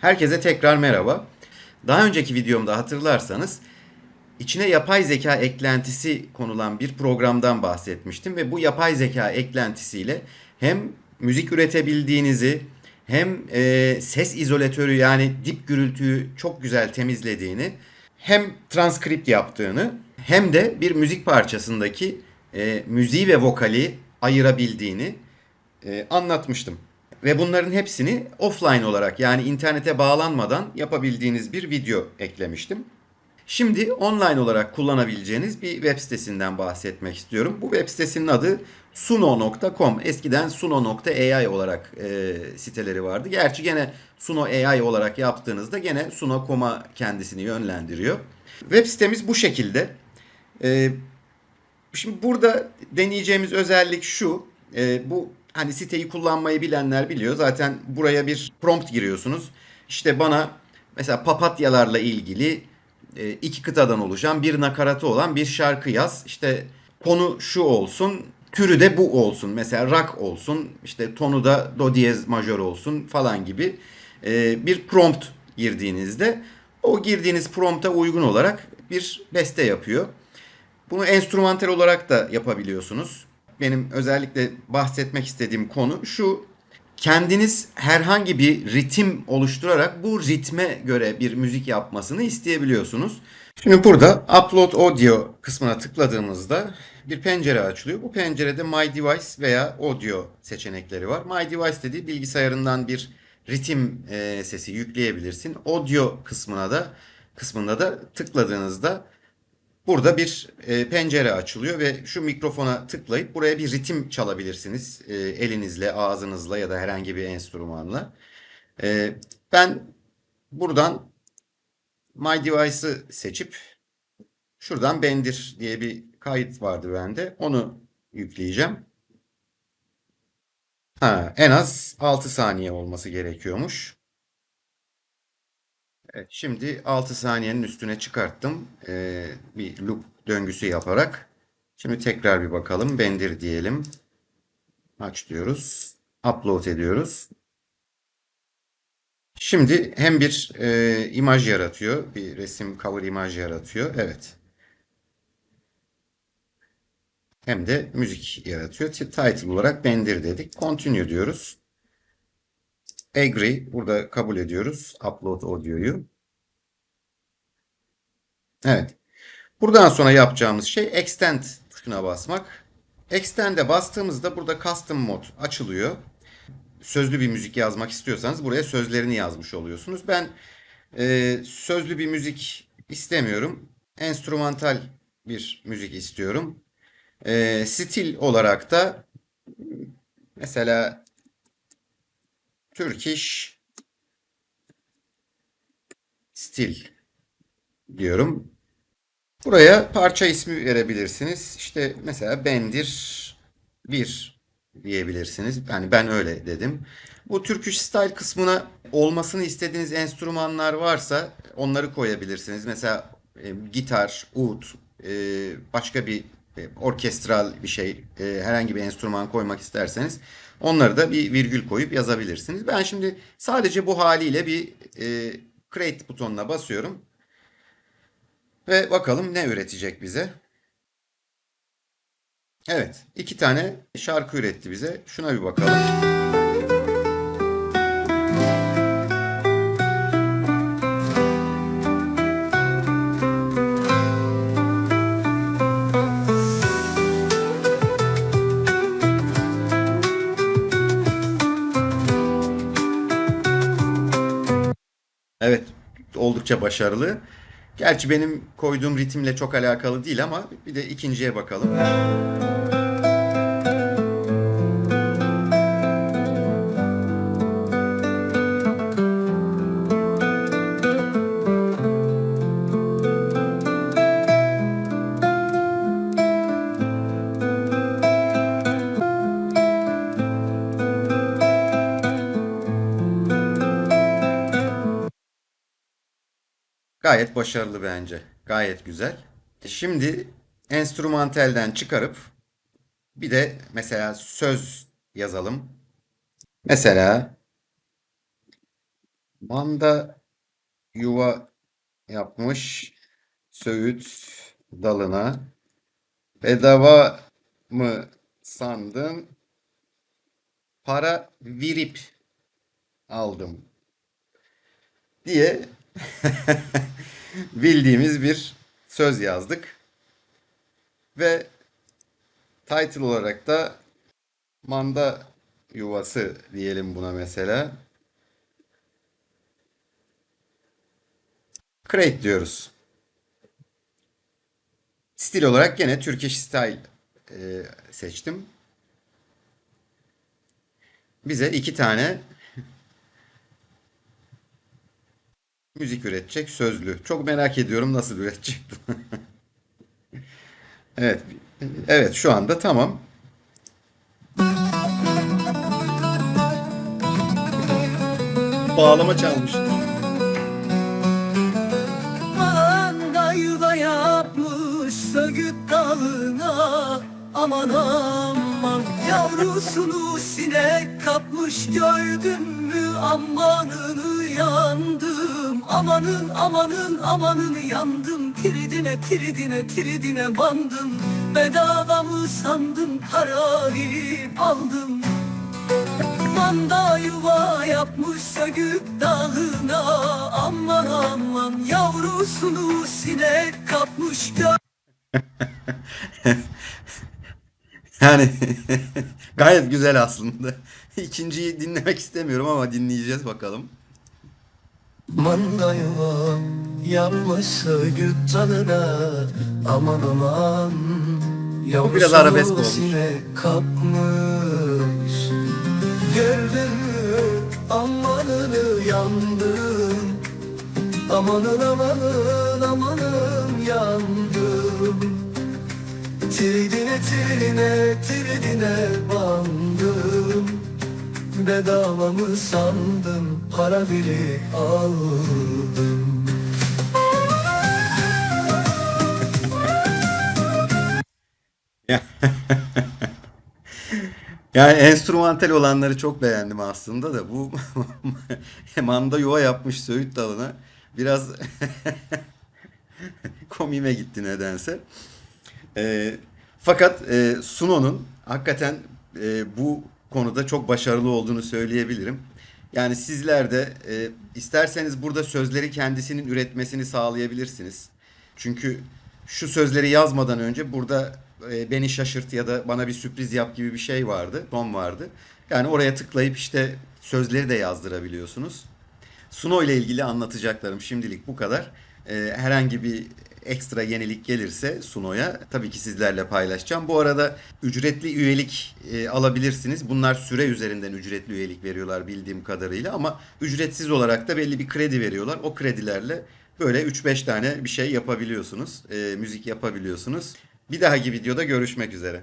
Herkese tekrar merhaba. Daha önceki videomda hatırlarsanız içine yapay zeka eklentisi konulan bir programdan bahsetmiştim ve bu yapay zeka eklentisiyle hem müzik üretebildiğinizi hem e, ses izolatörü yani dip gürültüyü çok güzel temizlediğini hem transkript yaptığını hem de bir müzik parçasındaki e, müziği ve vokali ayırabildiğini e, anlatmıştım. Ve bunların hepsini offline olarak yani internete bağlanmadan yapabildiğiniz bir video eklemiştim. Şimdi online olarak kullanabileceğiniz bir web sitesinden bahsetmek istiyorum. Bu web sitesinin adı suno.com. Eskiden suno.ai olarak e, siteleri vardı. Gerçi gene Suno AI olarak yaptığınızda gene suno.com'a kendisini yönlendiriyor. Web sitemiz bu şekilde. E, Şimdi burada deneyeceğimiz özellik şu. e, bu hani siteyi kullanmayı bilenler biliyor. Zaten buraya bir prompt giriyorsunuz. İşte bana mesela papatyalarla ilgili e, iki kıtadan oluşan bir nakaratı olan bir şarkı yaz. İşte konu şu olsun, türü de bu olsun. Mesela rock olsun, işte tonu da do diyez majör olsun falan gibi e, bir prompt girdiğinizde o girdiğiniz prompta uygun olarak bir beste yapıyor. Bunu enstrümantal olarak da yapabiliyorsunuz. Benim özellikle bahsetmek istediğim konu şu. Kendiniz herhangi bir ritim oluşturarak bu ritme göre bir müzik yapmasını isteyebiliyorsunuz. Şimdi burada Upload Audio kısmına tıkladığımızda bir pencere açılıyor. Bu pencerede My Device veya Audio seçenekleri var. My Device dediği bilgisayarından bir ritim e, sesi yükleyebilirsin. Audio kısmına da kısmında da tıkladığınızda Burada bir e, pencere açılıyor ve şu mikrofona tıklayıp buraya bir ritim çalabilirsiniz. E, elinizle, ağzınızla ya da herhangi bir enstrümanla. E, ben buradan My Device'ı seçip şuradan Bendir diye bir kayıt vardı bende. Onu yükleyeceğim. Ha, en az 6 saniye olması gerekiyormuş. Evet, şimdi 6 saniyenin üstüne çıkarttım. Ee, bir loop döngüsü yaparak. Şimdi tekrar bir bakalım. Bendir diyelim. Aç diyoruz. Upload ediyoruz. Şimdi hem bir e, imaj yaratıyor. Bir resim cover imaj yaratıyor. Evet. Hem de müzik yaratıyor. Title olarak Bendir dedik. Continue diyoruz. Agree. Burada kabul ediyoruz. Upload audio'yu. Evet. Buradan sonra yapacağımız şey Extend tuşuna basmak. Extend'e bastığımızda burada Custom Mode açılıyor. Sözlü bir müzik yazmak istiyorsanız buraya sözlerini yazmış oluyorsunuz. Ben e, sözlü bir müzik istemiyorum. Enstrümantal bir müzik istiyorum. E, stil olarak da mesela Turkish stil diyorum. Buraya parça ismi verebilirsiniz. İşte mesela Bendir 1 diyebilirsiniz. Yani ben öyle dedim. Bu Turkish Style kısmına olmasını istediğiniz enstrümanlar varsa onları koyabilirsiniz. Mesela e, gitar, ud, e, başka bir orkestral bir şey, e, herhangi bir enstrüman koymak isterseniz onları da bir virgül koyup yazabilirsiniz. Ben şimdi sadece bu haliyle bir e, create butonuna basıyorum. Ve bakalım ne üretecek bize. Evet, iki tane şarkı üretti bize. Şuna bir bakalım. Oldukça başarılı. Gerçi benim koyduğum ritimle çok alakalı değil ama bir de ikinciye bakalım. Gayet başarılı bence. Gayet güzel. Şimdi enstrümantelden çıkarıp bir de mesela söz yazalım. Mesela Manda yuva yapmış söğüt dalına. Bedava mı sandın? Para virip aldım diye bildiğimiz bir söz yazdık. Ve title olarak da manda yuvası diyelim buna mesela. Crate diyoruz. Stil olarak gene Turkish Style e, seçtim. Bize iki tane müzik üretecek sözlü. Çok merak ediyorum nasıl üretecek. Evet. Evet şu anda tamam. Bağlama çalmış. Manda yuva yapmış söğüt dalına Aman aman yavrusunu sinek kapmış Gördün mü? Amanını yandım. Amanın amanın amanın yandım. Tiridine tiridine tiridine bandım. Bedava mı sandın para verip aldım. Manda yuva yapmış söğüt dağına. Aman aman yavrusunu sinek kapmış gör Yani gayet güzel aslında. İkinciyi dinlemek istemiyorum ama dinleyeceğiz bakalım. Manda yuva yapmış söğüt dalına Aman aman Bu biraz arabesk olmuş. kapmış Gördün mü amanını yandım amanın amanın Tiridine tiridine bandım. Bedava mı sandım? Para biri aldım. Yani enstrümantal olanları çok beğendim aslında da bu manda yuva yapmış söğüt dalına biraz komiğime gitti nedense. Ee, fakat e, Suno'nun hakikaten e, bu konuda çok başarılı olduğunu söyleyebilirim. Yani sizler de e, isterseniz burada sözleri kendisinin üretmesini sağlayabilirsiniz. Çünkü şu sözleri yazmadan önce burada e, beni şaşırt ya da bana bir sürpriz yap gibi bir şey vardı, ton vardı. Yani oraya tıklayıp işte sözleri de yazdırabiliyorsunuz. Suno ile ilgili anlatacaklarım şimdilik bu kadar. Ee, herhangi bir ekstra yenilik gelirse Suno'ya tabii ki sizlerle paylaşacağım. Bu arada ücretli üyelik e, alabilirsiniz. Bunlar süre üzerinden ücretli üyelik veriyorlar bildiğim kadarıyla ama ücretsiz olarak da belli bir kredi veriyorlar. O kredilerle böyle 3-5 tane bir şey yapabiliyorsunuz. e, müzik yapabiliyorsunuz. Bir dahaki videoda görüşmek üzere.